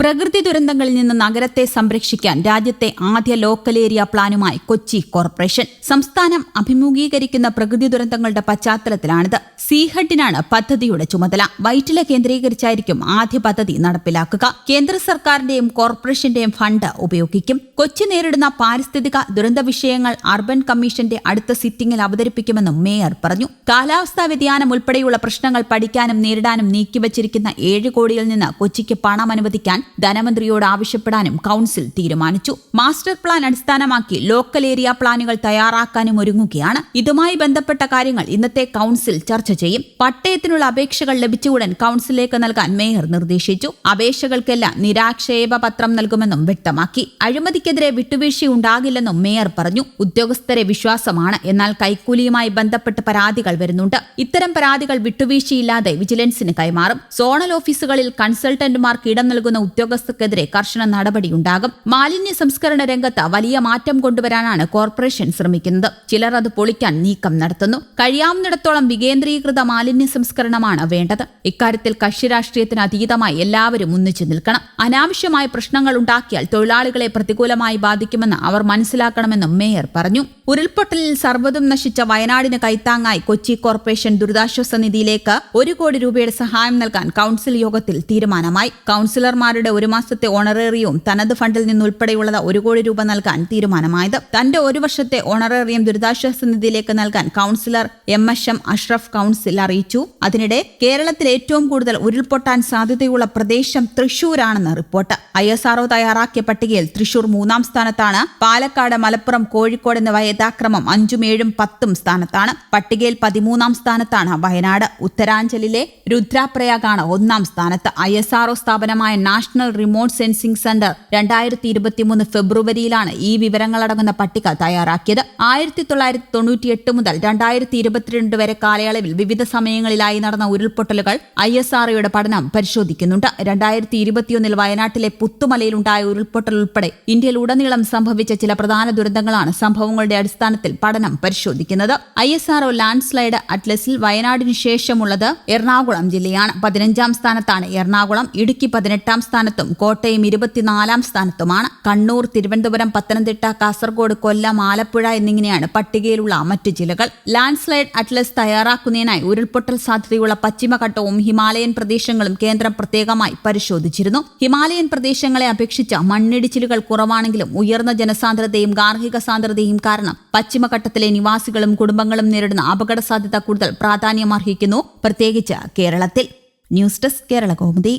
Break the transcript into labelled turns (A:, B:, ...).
A: പ്രകൃതി ദുരന്തങ്ങളിൽ നിന്ന് നഗരത്തെ സംരക്ഷിക്കാൻ രാജ്യത്തെ ആദ്യ ലോക്കൽ ഏരിയ പ്ലാനുമായി കൊച്ചി കോർപ്പറേഷൻ സംസ്ഥാനം അഭിമുഖീകരിക്കുന്ന പ്രകൃതി ദുരന്തങ്ങളുടെ പശ്ചാത്തലത്തിലാണിത്. സീഹഡിനാണ് പദ്ധതിയുടെ ചുമതല. വൈറ്റില കേന്ദ്രീകരിച്ചായിരിക്കും ആദ്യ പദ്ധതി നടപ്പിലാക്കുക. കേന്ദ്ര സർക്കാരിന്റെയും കോർപ്പറേഷന്റെയും ഫണ്ട് ഉപയോഗിക്കും. കൊച്ചി നേരിടുന്ന പാരിസ്ഥിതിക ദുരന്ത വിഷയങ്ങൾ അർബൻ കമ്മീഷന്റെ അടുത്ത സിറ്റിംഗിൽ അവതരിപ്പിക്കുമെന്നും മേയർ പറഞ്ഞു. കാലാവസ്ഥാ വ്യതിയാനം ഉൾപ്പെടെയുള്ള പ്രശ്നങ്ങൾ പഠിക്കാനും നേരിടാനും നീക്കിവച്ചിരിക്കുന്ന ഏഴ് കോടിയിൽ നിന്ന് കൊച്ചിക്ക് പണം അനുവദിക്കാൻ ധനമന്ത്രിയോട് ആവശ്യപ്പെടാനും കൌൺസിൽ തീരുമാനിച്ചു. മാസ്റ്റർ പ്ലാൻ അടിസ്ഥാനമാക്കി ലോക്കൽ ഏരിയ പ്ലാനുകൾ തയ്യാറാക്കാനും ഒരുങ്ങുകയാണ്. ഇതുമായി ബന്ധപ്പെട്ട കാര്യങ്ങൾ ഇന്നത്തെ കൌൺസിൽ ചർച്ച ചെയ്യും. പട്ടയത്തിനുള്ള അപേക്ഷകൾ ലഭിച്ച ഉടൻ കൌൺസിലേക്ക് നൽകാൻ മേയർ നിർദ്ദേശിച്ചു. അപേക്ഷകൾക്കെല്ലാം നിരാക്ഷേപ പത്രം നൽകുമെന്നും വ്യക്തമാക്കി. അഴിമതിക്കെതിരെ വിട്ടുവീഴ്ചയുണ്ടാകില്ലെന്നും മേയർ പറഞ്ഞു. ഉദ്യോഗസ്ഥരെ വിശ്വാസമാണ്. എന്നാൽ കൈക്കൂലിയുമായി ബന്ധപ്പെട്ട് പരാതികൾ വരുന്നുണ്ട്. ഇത്തരം പരാതികൾ വിട്ടുവീഴ്ചയില്ലാതെ വിജിലൻസിന് കൈമാറും. സോണൽ ഓഫീസുകളിൽ കൺസൾട്ടന്റുമാർക്ക് ഇടം നൽകുന്ന ഉദ്യോഗസ്ഥർക്കെതിരെ കർശന നടപടിയുണ്ടാകും. മാലിന്യ സംസ്കരണ രംഗത്ത് വലിയ മാറ്റം കൊണ്ടുവരാനാണ് കോർപ്പറേഷൻ ശ്രമിക്കുന്നത്. ചിലർ അത് പൊളിക്കാൻ നീക്കം നടത്തുന്നു. കഴിയാവുന്നിടത്തോളം വികേന്ദ്രീകൃത മാലിന്യ സംസ്കരണമാണ് വേണ്ടത്. ഇക്കാര്യത്തിൽ കക്ഷി രാഷ്ട്രീയത്തിന് അതീതമായി എല്ലാവരും ഒന്നിച്ചു നിൽക്കണം. അനാവശ്യമായ പ്രശ്നങ്ങൾ ഉണ്ടാക്കിയാൽ തൊഴിലാളികളെ പ്രതികൂലമായി ബാധിക്കുമെന്ന് അവർ മനസ്സിലാക്കണമെന്നും മേയർ പറഞ്ഞു. ഉരുൾപൊട്ടലിൽ സർവതും നശിച്ച വയനാടിന് കൈത്താങ്ങായി കൊച്ചി കോർപ്പറേഷൻ ദുരിതാശ്വാസ നിധിയിലേക്ക് ഒരു കോടി രൂപയുടെ സഹായം നൽകാൻ കൌൺസിൽ യോഗത്തിൽ തീരുമാനമായി. കൌൺസിലർമാരുടെ ഒരു മാസത്തെ ഓണറേറിയവും തനത് ഫണ്ടിൽ നിന്നുൾപ്പെടെയുള്ളത് ഒരു കോടി രൂപ നൽകാൻ തീരുമാനമായത്. തന്റെ ഒരു വർഷത്തെ ഓണറേറിയം ദുരിതാശ്വാസ നിധിയിലേക്ക് നൽകാൻ councillor M S M Ashraf council അറിയിച്ചു. അതിനിടെ കേരളത്തിൽ ഏറ്റവും കൂടുതൽ ഉരുൾപൊട്ടാൻ സാധ്യതയുള്ള പ്രദേശം തൃശൂരാണെന്ന് report. I S R O തയ്യാറാക്കിയ പട്ടികയിൽ തൃശൂർ മൂന്നാം സ്ഥാനത്താണ് പാലക്കാട് മലപ്പുറം കോഴിക്കോട് എന്നിവ യഥാക്രമം അഞ്ചും ഏഴും പത്തും സ്ഥാനത്താണ്. പട്ടികയിൽ പതിമൂന്നാം സ്ഥാനത്താണ് വയനാട്. ഉത്തരാഞ്ചലിലെ രുദ്രാപ്രയാഗാണ് ഒന്നാം സ്ഥാനത്ത്. ഐ എസ് ആർഒ സ്ഥാപനമായ നാഷണൽ റിമോട്ട് സെൻസിംഗ് സെന്റർ രണ്ടായിരത്തി ഇരുപത്തിമൂന്ന് ഫെബ്രുവരിയിലാണ് ഈ വിവരങ്ങളടങ്ങുന്ന പട്ടിക തയ്യാറാക്കിയത്. ആയിരത്തി തൊള്ളായിരത്തി തൊണ്ണൂറ്റിയെട്ട് മുതൽ രണ്ടായിരത്തി ഇരുപത്തിരണ്ട് വരെ കാലയളവിൽ വിവിധ സമയങ്ങളിലായി നടന്ന ഉരുൾപൊട്ടലുകൾ ഐ എസ് ആർഒയുടെ പഠനം പരിശോധിക്കുന്നുണ്ട്. രണ്ടായിരത്തി ഇരുപത്തിയൊന്നിൽ വയനാട്ടിലെ പുത്തുമലയിലുണ്ടായ ഉരുൾപൊട്ടൽ ഉൾപ്പെടെ ഇന്ത്യയിൽ ഉടനീളം സംഭവിച്ച ചില പ്രധാന ദുരന്തങ്ങളാണ് സംഭവങ്ങളുടെ അടിസ്ഥാനത്തിൽ പഠനം പരിശോധിക്കുന്നത്. I S R O landslide അറ്റ്ലസിൽ വയനാടിന് ശേഷമുള്ളത് എറണാകുളം ജില്ലയാണ്. പതിനഞ്ചാം സ്ഥാനത്താണ് എറണാകുളം. ഇടുക്കി പതിനെട്ടാം സ്ഥാനത്തും കോട്ടയം ഇരുപത്തിനാലാം സ്ഥാനത്തുമാണ്. കണ്ണൂർ തിരുവനന്തപുരം പത്തനംതിട്ട കാസർഗോഡ് കൊല്ലം ആലപ്പുഴ എന്നിങ്ങനെയാണ് പട്ടികയിലുള്ള മറ്റ് ജില്ലകൾ. ലാൻഡ്സ്ലൈഡ് അറ്റ്ലസ് തയ്യാറാക്കുന്നതിനായി ഉരുൾപൊട്ടൽ സാധ്യതയുള്ള പശ്ചിമഘട്ടവും ഹിമാലയൻ പ്രദേശങ്ങളും കേന്ദ്രം പ്രത്യേകമായി പരിശോധിച്ചിരുന്നു. ഹിമാലയൻ പ്രദേശങ്ങളെ അപേക്ഷിച്ച് മണ്ണിടിച്ചിലുകൾ കുറവാണെങ്കിലും ഉയർന്ന ജനസാന്ദ്രതയും ഗാർഹിക സാന്ദ്രതയും കാരണം പശ്ചിമഘട്ടത്തിലെ നിവാസികളും കുടുംബങ്ങളും നേരിടുന്ന അപകട സാധ്യത കൂടുതൽ പ്രാധാന്യമർഹിക്കുന്നു. പ്രത്യേകിച്ച് കേരളത്തിൽ. News desk Kerala Kaumudi.